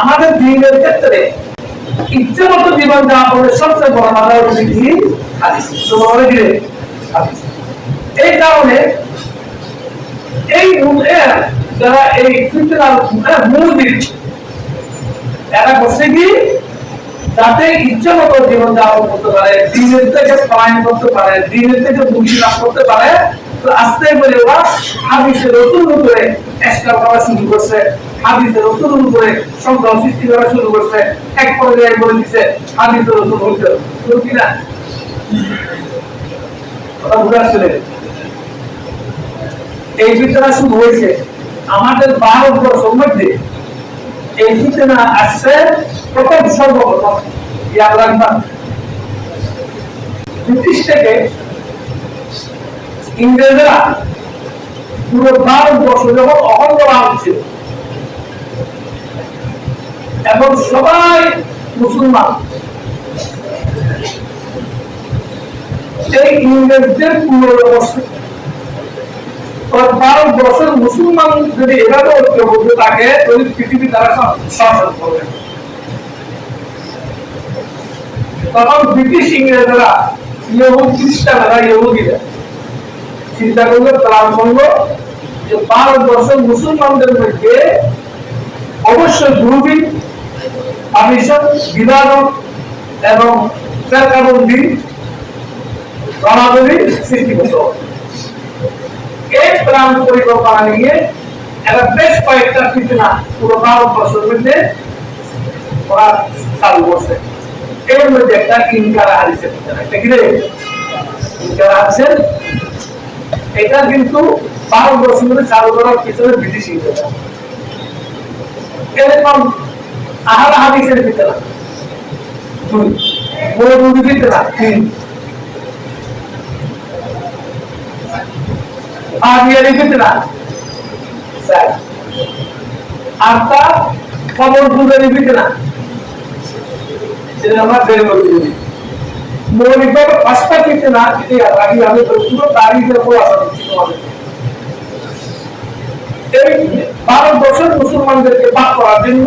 আমাদের দিনের ক্ষেত্রে ইচ্ছে মতো জীবন যাপনের সবচেয়ে বড় বাধা হচ্ছে কি? এই কারণে এই যারা এই মূল দিক এরা করছে কি? যাতে ইচ্ছে মতো জীবন যাপন করতে পারে, দিনের থেকে পলায়ন করতে পারে, দিনের থেকে মুক্তি লাভ করতে পারে। তো আস্তে করে ওরা হাদিসের নতুন করে এসকার করা শুরু করছে। হাদিসের নতুন করে সংগ্রহ সৃষ্টি করা শুরু করছে। এক পর্যায়ে বলে দিচ্ছে হাদিসের নতুন হইতে। কিনা কথা বুঝে আসলে? এই ফিতনা শুরু হয়েছে আমাদের ভারতবর্ষের মধ্যে। এই ফিতনা আসছে প্রথম সর্বপ্রথম। ইয়াদ রাখবেন ব্রিটিশ থেকে ইংরেজরা পুরো ভারতবর্ষ যখন অখণ্ড ভারত ছিল এবং সবাই মুসলমান। এই ইংরেজদের পুনর্বস্থা ভারতবর্ষের মুসলমান যদি এভাবে ঐক্যবদ্ধ থাকে, তাহলে পৃথিবী তারা শাসন করবে। তখন ব্রিটিশ ইংরেজরা, ইহুদ খ্রিস্টানেরা ইহুদিরা চিন্তা করল প্ল্যান করল যে ভারতবর্ষের মুসলমানদের মধ্যে অবশ্যই গ্রুপিং পার্টিশন বিভাজন এবং ফেরকাবন্দি রণাদরি সৃষ্টি এই প্ল্যান পরিকল্পনা নিয়ে একটা বেশ কয়েকটা ফিতনা পুরো ভারতবর্ষের মধ্যে ওরা চালু করছে। এর মধ্যে একটা ইনকারা ফিতনা একটা কি ইনকারা হারিসের এটা কিন্তু ভারতবর্ষের মধ্যে চালু করার পিছনে ব্রিটিশ ইংরেজরা এরকম আহার হাদিসের ফিতনা দুই মৌলুদি ফিতনা তিন আবিয়ারি ফিতনা চার আটটা খবর পূজারি ফিতনা যেটা আমরা বের করে দিই মৌলিকভাবে পাঁচটা ফিতনা আগে আমি পুরো তারিখের উপর আসা তোমাদের। এই ভারতবর্ষের মুসলমানদেরকে বাদ করার জন্য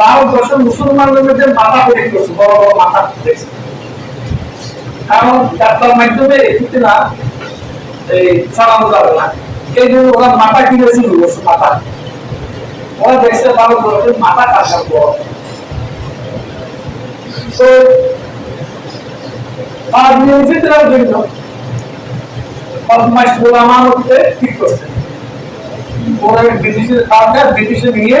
ভারতবর্ষের মুসলমানদের মধ্যে মাথা তৈরি করছে, বড় বড় মাথা কারণ মাধ্যমে এক্ষেত্রে না, এই ছড়ানো যাবে না। এই জন্য ওরা মাথা কিনে শুরু করছে, মাথা। ওরা দেখছে মাথা পরে ব্রিটিশের নিয়ে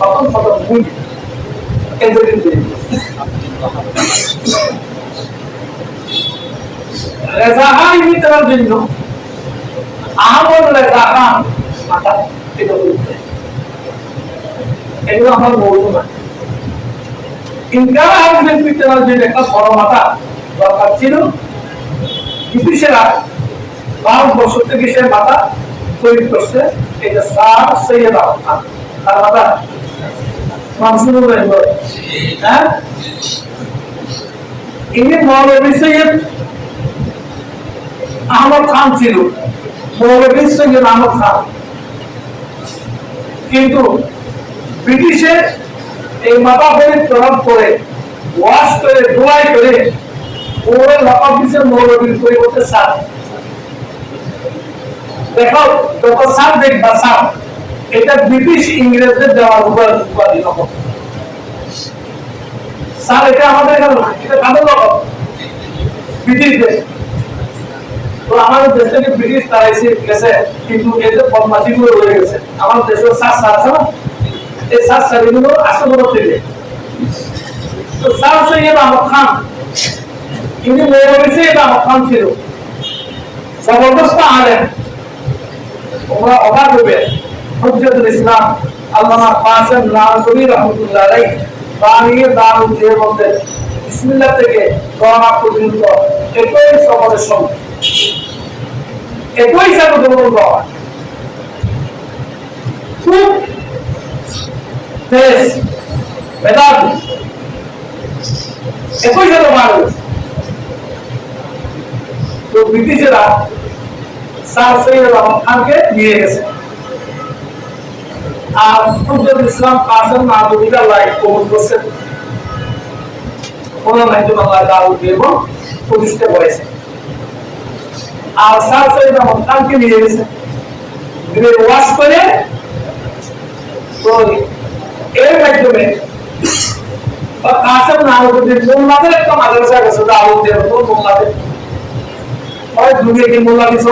প্রথম প্রথম ভুল এদের রেজা জন্য আহমদ রেজা মাথা এগুলো আমার মৌল না ইনকার হাদিসের ফিতনার জন্য একটা বড় মাথা দরকার ছিল। ব্রিটিশেরা ভারতবর্ষ থেকে সে মাথা তৈরি করছে। এটা স্যার সৈয়দ আহমদ তার মাথা হ্যাঁ? কিন্তু ব্রিটিশে এই মাথা ফেরিত করার পরে ওয়াশ করে, ধোয়াই করে ওরে মৌলবীর পরিবর্তে সার। দেখো যত সার দেখবা সার। এটা ব্রিটিশ ইংরেজদের দেওয়ার উপর উপাধি নকল স্যার, এটা আমাদের এখানে এটা কাদের লোক ব্রিটিশ দেশ। তো আমাদের দেশ থেকে ব্রিটিশ তারা এসে গেছে, কিন্তু এদের বদমাশি গুলো রয়ে গেছে আমাদের দেশের সাত সাত আছে না? এই সাত এগুলো আসল থেকে তো স্যার সৈয়দ আহমদ খান। ইনি মৌলভী এটা আহমদ খান ছিল। জবরদস্ত আলেন তোমরা অবাক হবে হুজ্জতুল ইসলাম আল্লামা কাসেম নানকবি রহমতুল্লাহ বানিয়ে থেকে দোয়া পর্যন্ত একই সঙ্গে একই সাথে করা খুব তেজ মেধাবী একই সাথে মানুষ। তো ব্রিটিশেরা স্যার সৈয়দ আহমদ খানকে নিয়ে গেছে। আর হুজুর ইসলাম কাসেম মাহমুদুল্লাহ লাইফ কবুল করছেন ওনার মাধ্যমে আল্লাহ দাউদ এবং প্রতিষ্ঠা করেছে আর স্যার সৈয়দ আহমদ খানকে নিয়ে গেছে গ্রেড ওয়াশ করে তো এর মাধ্যমে কাসেম নাহমুদ্দিন মোল্লাদের একটা মাদ্রাসা গেছে দাউদ দেব মোল্লাদের। হয় দুনিয়া কি মোল্লা দিছ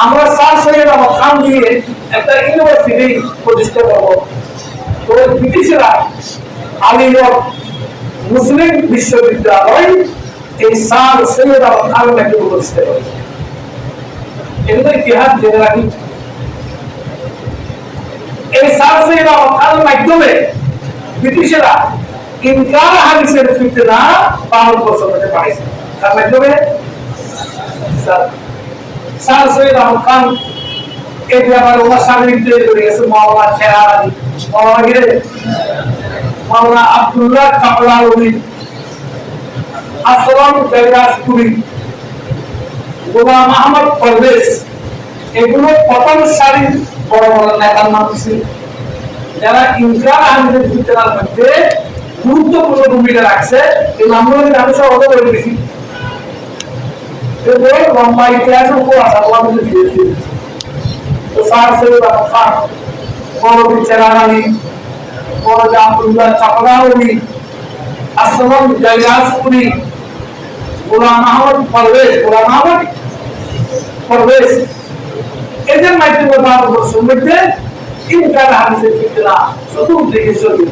আমরা স্যার সৈয়দ আহমদ খান দিয়ে একটা ইউনিভার্সিটি প্রতিষ্ঠা করব। তো ব্রিটিশরা আলিগড় মুসলিম বিশ্ববিদ্যালয় এই স্যার সৈয়দ আহমদ খান নাকি প্রতিষ্ঠা করে এগুলো ইতিহাস জেনে রাখি। এই স্যার সৈয়দ আহমদ খানের মাধ্যমে ব্রিটিশেরা ইনকার হাদিসের ফিতনা পালন করতে পারেছে। তার মাধ্যমে স্যার স্যার সৈয়দ আহমদ খান, এটি গেছে আলী। আব্দুল্লাহ আসলাম বেগাসপুরি গোলাম আহমদ পরবেশ এগুলো প্রথম সারির বড় বড় নেতার মানুষ ছিল। যারা গুরুত্বপূর্ণ ভূমিকা রাখছে, এই নামগুলো আমি এরপরে লম্বা ইতিহাসের উপর আশা করা কিন্তু দিয়েছি তো স্যার সৈয়দ আহমদ খান মৌলভী চেরান আলী মৌলভী আব্দুল্লাহ চাপড়াউলি আসলাম জাইয়াসপুরি গোলাম আহমদ পারভেজ গোলাম আহমদ পারভেজ এদের মাধ্যমে চতুর্দিকে চলবে।